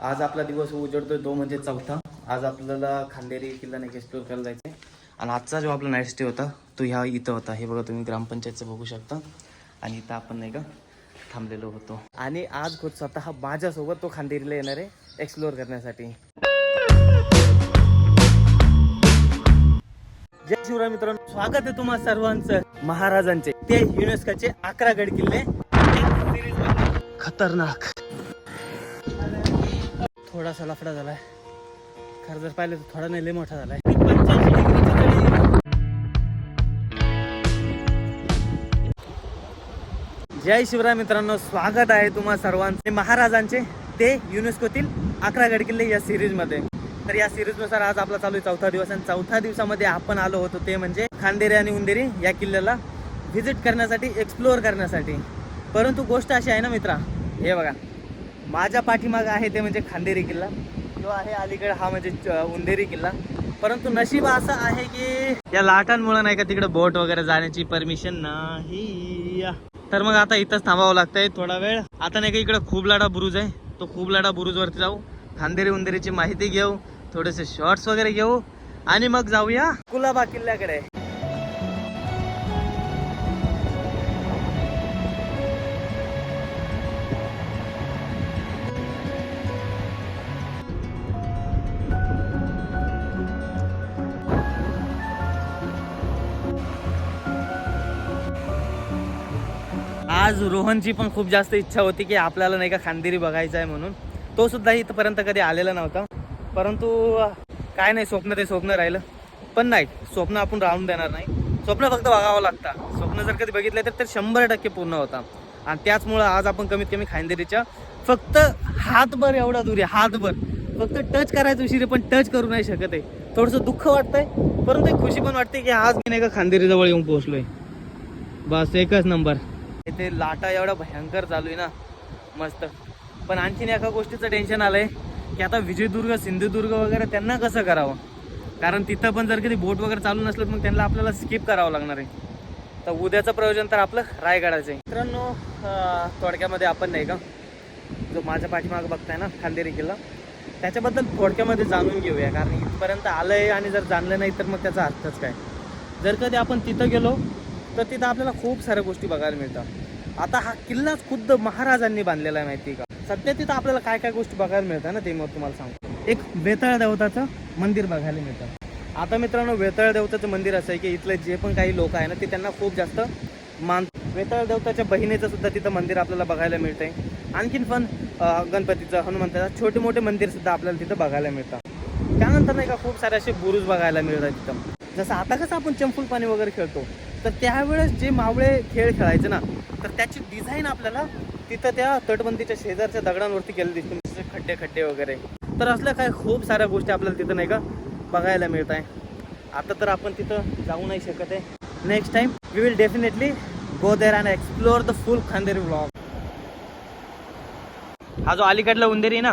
आज आपला दिवस उजडतोय तो म्हणजे चौथा. आज आपल्याला खांदेरी किल्ला नाही एक्सप्लोर करायला जायचं आहे आणि आजचा जो आपला नाईट स्टे होता तो ह्या इथं होता. हे बघा तुम्ही ग्रामपंचायतचं बघू शकता. आणि इथं आपण नाही का थांबलेलो होतो. आणि आज खुद स्वतः माझ्यासोबत तो खांदेरीला येणार आहे एक्सप्लोअर करण्यासाठी. जय शिवराय मित्रांनो स्वागत आहे तुम्हा सर्वांचं महाराजांचे. ते युनेस्कोचे अकरा गड किल्ले. खतरनाक. थोडासा लफडा झालाय. खरं जर पाहिलं तर थोडा नाही लय मोठा झालाय. जय शिवराय मित्रांनो स्वागत आहे तुम्हा सर्वांचे. महाराजांचे ते युनेस्कोतील अकरा गड किल्ले या सिरीजमध्ये. तर या सिरीजनुसार आज आपला चालू आहे चौथा दिवस. आणि चौथ्या दिवसामध्ये आपण आलो होतो ते म्हणजे खांदेरी आणि उंदेरी या किल्ल्याला व्हिजिट करण्यासाठी एक्सप्लोअर करण्यासाठी. परंतु गोष्ट अशी आहे ना मित्रा हे बघा. माझ्या पाठीमागं आहे ते म्हणजे खांदेरी किल्ला. जो आहे अलीकडे हा म्हणजे च- उंदेरी किल्ला. परंतु नशीब असं आहे की या लाटांमुळे नाही का तिकडे बोट वगैरे जाण्याची परमिशन नाही. तर मग आता इथंच थांबावं लागतंय थोडा वेळ. आता नाही का इकडे खूप लाडा बुरुज आहे. तो खूप लाडा बुरुज वरती जाऊ. खांदेरी उंदेरीची माहिती घेऊ. थोडेसे शॉर्ट्स वगैरे घेऊ. आणि मग जाऊया कुलाबा किल्ल्याकडे. आज रोहनची पण खूप जास्त इच्छा होती की आपल्याला नाही का खांदेरी बघायचं आहे म्हणून. तो सुद्धा इथपर्यंत कधी आलेला नव्हता. परंतु काय नाही स्वप्न ते स्वप्न राहिलं. पण नाही स्वप्न आपण राहून देणार नाही. स्वप्न फक्त बघावं लागतं. स्वप्न जर कधी बघितलं तर ते शंभर टक्के पूर्ण होता. आणि त्याचमुळं आज आपण कमीत कमी खांदेरीच्या फक्त हातभर एवढा दूर आहे हातभर. फक्त टच करायचं उशीर पण टच करू नाही शकत आहे. थोडंसं दुःख वाटतंय परंतु खुशी पण वाटते की आज मी नाही का खांदेरीजवळ येऊन पोहोचलोय. बस एकच नंबर इथे लाटा एवढा भयंकर चालू आहे ना मस्त. पण आणखीन एका गोष्टीचं टेन्शन आलंय की आता विजयदुर्ग सिंधुदुर्ग वगैरे त्यांना कसं करावं? कारण तिथं पण जर कधी बोट वगैरे चालू नसलं तर मग त्यांना आपल्याला स्किप करावं लागणार आहे. तर उद्याचं प्रयोजन तर आपलं रायगडाचं आहे. मित्रांनो थोडक्यामध्ये आपण नाही का जो माझ्या पाठीमागं बघताय ना खांदेरी किल्ला त्याच्याबद्दल थोडक्यामध्ये जाणून घेऊया. कारण इथपर्यंत आलंय आणि जर जाणलं नाही तर मग त्याचा अर्थच काय? जर कधी आपण तिथं गेलो तर तिथं आपल्याला खूप साऱ्या गोष्टी बघायला मिळतात. आता हा किल्लाच खुद्द महाराजांनी बांधलेला आहे माहिती आहे का? सध्या तिथं आपल्याला काय काय गोष्टी बघायला मिळतात ना ते मग तुम्हाला सांगतो. एक वेताळ देवताचं मंदिर बघायला मिळतं. आता मित्रांनो वेताळ देवताचं मंदिर असं आहे की इथले जे पण काही लोक आहे ना ते त्यांना खूप जास्त मान वेताळ देवताच्या बहिणीचं सुद्धा तिथं मंदिर आपल्याला बघायला मिळतंय. आणखीन पण गणपतीचं हनुमंताचं छोटे मोठे मंदिर सुद्धा आपल्याला तिथं बघायला मिळतात. त्यानंतर नाही का खूप सारे असे बुरुज बघायला मिळतात तिथं. जसं आता कसं आपण चंपूल पाणी वगैरे खेळतो तर त्यावेळेस जे मावळे खेळ खेळायचे ना तर त्याची डिझाईन आपल्याला तिथं त्या तटबंदीच्या शेजारच्या दगडांवरती केलं दिसते. म्हणजे खड्डे खड्डे वगैरे. तर असल्या काय खूप साऱ्या गोष्टी आपल्याला तिथं नाही का बघायला मिळत आहे आता तर आपण तिथं जाऊ नाही शकत आहे. Next time we will definitely go there and explore the full Khanderi blog हा जो अलीकडला उंदेरी आहे ना